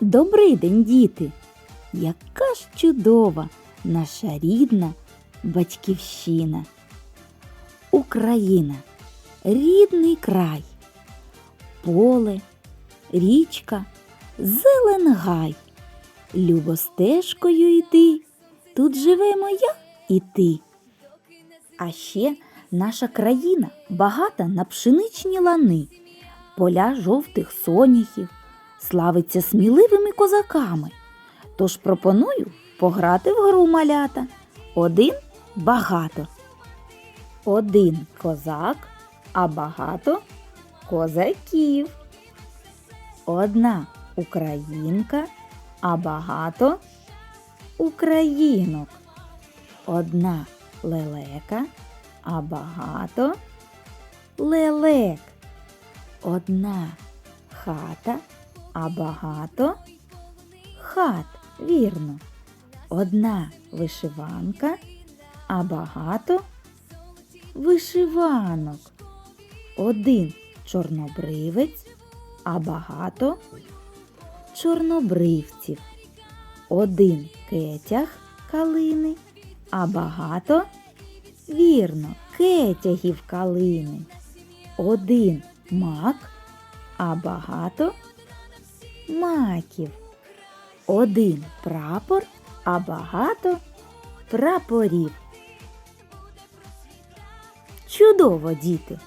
Добрий день, діти! Яка ж чудова наша рідна батьківщина. Україна, рідний край, поле, річка, зелен гай. Любо стежкою йди, тут живемо я і ти. А ще наша країна багата на пшеничні лани, поля жовтих соняхів, славиться сміливими козаками. Тож пропоную пограти в гру малята. Один багато. Один козак, а багато козаків. Одна українка, а багато українок. Одна лелека, а багато лелек. Одна хата, а багато хат, вірно. Одна вишиванка, а багато вишиванок. Один чорнобривець, а багато чорнобривців. Один кетяг калини, а багато вірно, кетягів калини. Один мак, а багато маків. Один прапор, а багато прапорів. Чудово, діти!